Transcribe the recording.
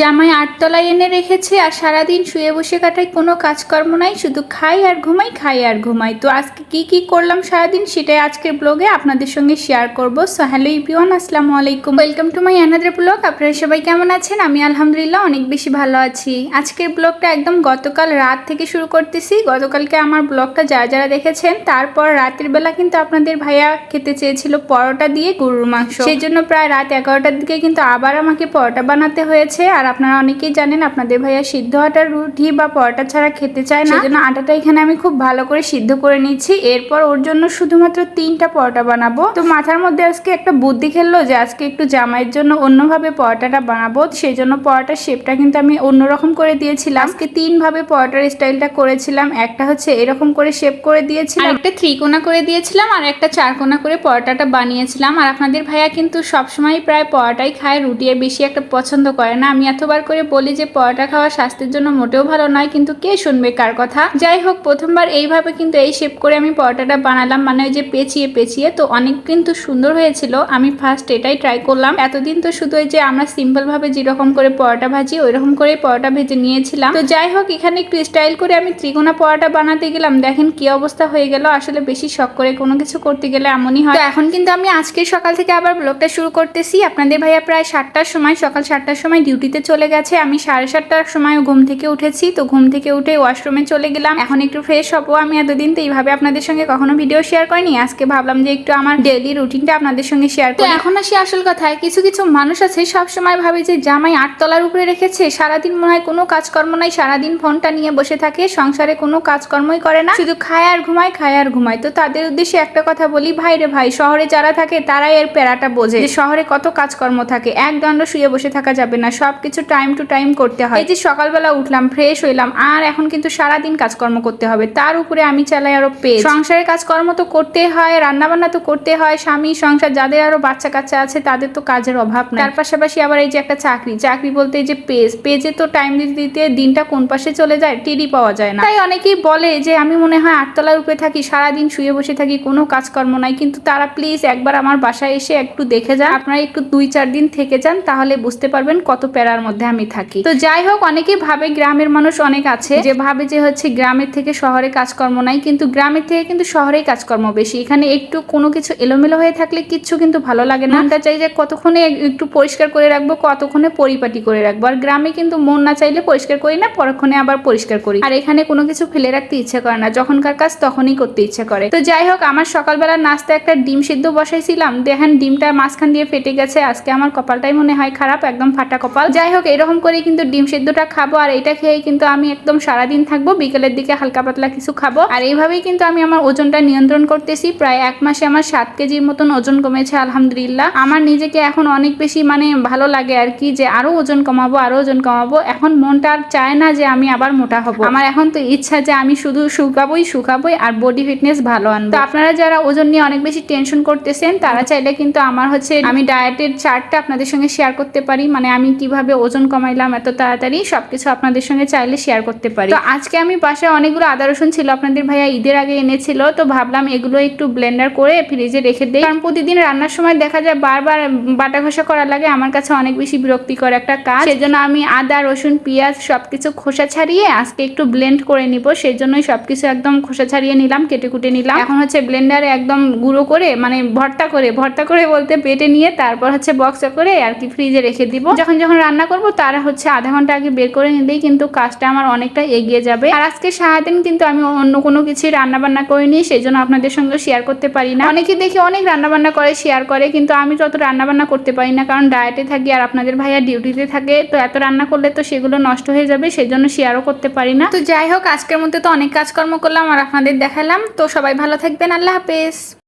জামাই আটতলায় এনে রেখেছে আর সারাদিন শুয়ে বসে কাটাই কোনো কাজকর্ম নাই, শুধু খাই আর ঘুমাই, খাই আর ঘুমাই। তো আজকে কি কি করলাম সারাদিন সেটাই আজকের ব্লগে আপনাদের সঙ্গে শেয়ার করব। সো হ্যালো ইপিওয়ান আসসালামু আলাইকুম। Welcome to my another blog আপনারা সবাই কেমন আছেন? আমি আলহামদুলিল্লাহ অনেক বেশি ভালো আছি। আজকের ব্লগটা একদম গতকাল রাত থেকে শুরু করতেছি। গতকালকে আমার ব্লগটা যারা যারা দেখেছেন, তারপর রাতের বেলা কিন্তু আপনাদের ভাইয়া খেতে চেয়েছিল পরোটা দিয়ে গরুর মাংস। সেই জন্য প্রায় রাত এগারোটার দিকে কিন্তু আবার আমাকে পরোটা বানাতে হয়েছে। আর আপনারা অনেকেই জানেন আপনাদের ভাইয়া সিদ্ধ আটার রুটি বা পরোটা ছাড়া খেতে চায় না। সেজন্য আটাটা এখানে আমি খুব ভালো করে সিদ্ধ করে নিচ্ছি। এরপর ওর জন্য শুধুমাত্র তিনটা পরোটা বানাবো। তো মাথার মধ্যে আজকে একটা বুদ্ধি খেললো যে আজকে একটু জামাইয়ের জন্য অন্যভাবে পরোটাটা বানাবো। সেই জন্য পরোটার শেপটা কিন্তু আমি অন্যরকম করে দিয়েছিলাম। আজকে তিনভাবে পরোটার স্টাইলটা করেছিলাম। একটা হচ্ছে এরকম করে শেপ করে দিয়েছিলাম। একটা ত্রিকোণা করে দিয়েছিলাম আর একটা চারকোণা করে পরোটাটা বানিয়েছিলাম। আর আপনাদের ভাইয়া কিন্তু সবসময় প্রায় পরোটাই খায়। রুটি আর বেশি একটা পছন্দ করে না। আমি এতবার করে বলি যে পরোটা খাওয়া স্বাস্থ্যের জন্য মোটেও ভালো নয়, কিন্তু কে শুনবে কার কথা? যাই হোক, প্রথমবার এইভাবে কিন্তু এই শেপ করে আমি পরোটাটা বানালাম। মানে ওই যে পেঁচিয়ে পেঁচিয়ে তো অনেক কিন্তু সুন্দর হয়েছিল। আমি ফার্স্ট এটাই ট্রাই করলাম। এতদিন তো শুধু ওই যে আমরা সিম্পল ভাবে যেরকম করে পরোটা ভাজি ওই রকম করে পরোটা ভেজে নিয়েছিলাম। তো যাই হোক, এখানে একটু স্টাইল করে আমি ত্রিকোণা পরোটা বানাতে গেলাম। দেখেন কি অবস্থা হয়ে গেল। আসলে বেশি শখ করে কোনো কিছু করতে গেলে এমনই হয়। এখন কিন্তু আমি আজকে সকাল থেকে আবার ব্লগটা শুরু করতেছি। আপনাদের ভাইয়া প্রায় সাতটার সময়, সকাল সাতটার সময় ডিউটিতে চলে গেছে। আমি সাড়ে সাতটার সময় ঘুম থেকে উঠেছি। তো ঘুম থেকে উঠে ওয়াশরুমে চলে গেলাম। এখন একটু ফ্রেশ হব আমি এতদিন তো এইভাবে আপনাদের সঙ্গে কখনো ভিডিও শেয়ার করিনি। আজকে ভাবলাম যে একটু আমার ডেইলি রুটিনটা আপনাদের সঙ্গে শেয়ার করি। এখন আসি আসল কথায়। কিছু কিছু মানুষ আছে সব সময় ভাবে যে জামাই আটতলার উপরে রেখেছে। সারাদিন মনে হয় কোনো কাজকর্ম নাই। সারাদিন ফোনটা নিয়ে বসে থাকে। সংসারে কোনো কাজকর্মই করে না। শুধু খায় আর ঘুমায় খায় আর ঘুমায়। তো তাদের উদ্দেশ্যে একটা কথা বলি। ভাই রে ভাই শহরে যারা থাকে তারাই এর প্যারাটা বোঝে যে শহরে কত কাজকর্ম থাকে। এক দণ্ড শুয়ে বসে থাকা যাবে না। সব কিছু টাইম টু টাইম করতে হয়। এই যে সকালবেলা উঠলাম ফ্রেশ হইলাম আর এখন কিন্তু সারাদিন কাজকর্ম করতে হবে। তার উপরে আমি চালাই আরও পেজ। সংসারের কাজকর্ম তো করতে হয় রান্না বান্না তো করতে হয় স্বামী সংসার যাদের আরও বাচ্চা কাচ্চা আছে তাদের তো কাজের অভাব নাই। তার পাশাপাশি আবার এই যে একটা চাকরি চাকরি বলতে এই যে পেজ পেজে তো টাইম দিতে দিতে দিনটা কোন পাশে চলে যায় টিডি পাওয়া যায় না। তাই অনেকেই বলে যে আমি মনে হয় আটতলার উপরে থাকি সারাদিন শুয়ে বসে থাকি কোনো কাজকর্ম নাই। কিন্তু তারা প্লিজ একবার আমার বাসায় এসে একটু দেখে যান। আপনারা একটু দুই চার দিন থেকে যান তাহলে বুঝতে পারবেন কত প্যারার মধ্যে আমি থাকি। তো যাই হোক, অনেকেই ভাবে গ্রামের মানুষ অনেক আছে, যে ভাবে যে হচ্ছে গ্রামের থেকে শহরে কাজকর্ম নাই, কিন্তু গ্রামের থেকে কিন্তু শহরেই কাজকর্ম বেশি। এখানে একটু কোনো কিছু এলোমেলো হয়ে থাকলে কিচ্ছু কিন্তু ভালো লাগে না। মনটা চাই যে কতক্ষণে একটু পরিষ্কার করে রাখব, কতক্ষণে পরিপাটি করে রাখব। আর গ্রামে কিন্তু মন না চাইলে পরিষ্কার করি না, পরক্ষণে আবার পরিষ্কার করি। আর এখানে কোনো কিছু ফেলে রাখতে ইচ্ছে করে না, যখনকার কাজ তখনই করতে ইচ্ছে করে। তো যাই হোক, আমার সকালবেলা নাস্তা একটা ডিম সিদ্ধ বসাইছিলাম। দেখেন ডিমটা মাঝখান দিয়ে ফেটে গেছে, আজকে আমার কপালটাই মনে হয় খারাপ, একদম ফাটা কপাল। যাই হোক এরকম করে কিন্তু ডিম সেদ্ধটা খাব। আর এটা খেয়ে কিন্তু আমি একদম সারাদিন থাকব। বিকেলের দিকে হালকা পাতলা কিছু খাব। আর এইভাবেই কিন্তু আমি আমার ওজনটা নিয়ন্ত্রণ করতেছি। প্রায় এক মাসে আমার সাত কেজির মতন ওজন কমেছে, আলহামদুলিল্লাহ। আমার নিজেকে এখন অনেক বেশি মানে ভালো লাগে আর কি, যে আরও ওজন কমাবো, আরও ওজন কমাবো। এখন মনটা আর চায় না যে আমি আবার মোটা হব। আমার এখন তো ইচ্ছা যে আমি শুধু শুকাবোই শুকাবোই আর বডি ফিটনেস ভালো আনব। আপনারা যারা ওজন নিয়ে অনেক বেশি টেনশন করতেছেন, তারা চাইলে কিন্তু আমার হচ্ছে আমি ডায়েটের চার্টটা আপনাদের সঙ্গে শেয়ার করতে পারি। মানে আমি কীভাবে ওজন কমাইলাম, এত তাড়াতাড়ি সবকিছু আপনাদের সঙ্গে চাইলে শেয়ার করতে পারি। তো আজকে আমি বাসায় অনেকগুলো আদা রসুন ছিল, আপনাদের ভাইয়া ঈদের আগে এনেছিল, তো ভাবলাম এগুলো একটু ব্লেন্ডার করে ফ্রিজে রেখে দিই। কারণ প্রতিদিন রান্নার সময় দেখা যায় বারবার বাটা ঘষা করা লাগে, আমার কাছে অনেক বেশি বিরক্তিকর একটা কাজ। সেজন্য আমি আদা, রসুন, পেঁয়াজ সবকিছু খোসা ছাড়িয়ে আজকে একটু ব্লেন্ড করে নিব সেই জন্যই সবকিছু একদম খোসা ছাড়িয়ে নিলাম কেটে কুটে নিলাম। এখন হচ্ছে ব্লেন্ডারে একদম গুঁড়ো করে মানে ভর্তা করে ভর্তা করে বলতে পেটে নিয়ে তারপর হচ্ছে বক্সে করে আর কি ফ্রিজে রেখে দিব। যখন যখন রান্না করব, তার হচ্ছে আধা ঘণ্টা আগে বের করে নিলেই কিন্তু কাজটা আমার অনেকটা এগিয়ে যাবে। আর আজকে সারাদিন কিন্তু আমি অন্য কোনো কিছু রান্না বান্না করিনি সেই জন্য আপনাদের সঙ্গে শেয়ার করতে পারি না। অনেকে দেখি অনেক রান্না বান্না করে শেয়ার করে, কিন্তু আমি তত রান্না বান্না করতে পারি না, কারণ ডায়েটে থাকি আর আপনাদের ভাইয়া ডিউটিতে থাকে। তো এত রান্না করলে তো সেগুলো নষ্ট হয়ে যাবে সেই জন্য শেয়ারও করতে পারি না। তো যাই হোক, আজকের মধ্যে তো অনেক কাজকর্ম করলাম আর আপনাদের দেখালাম। তো সবাই ভালো থাকবেন, আল্লাহ হাফেজ।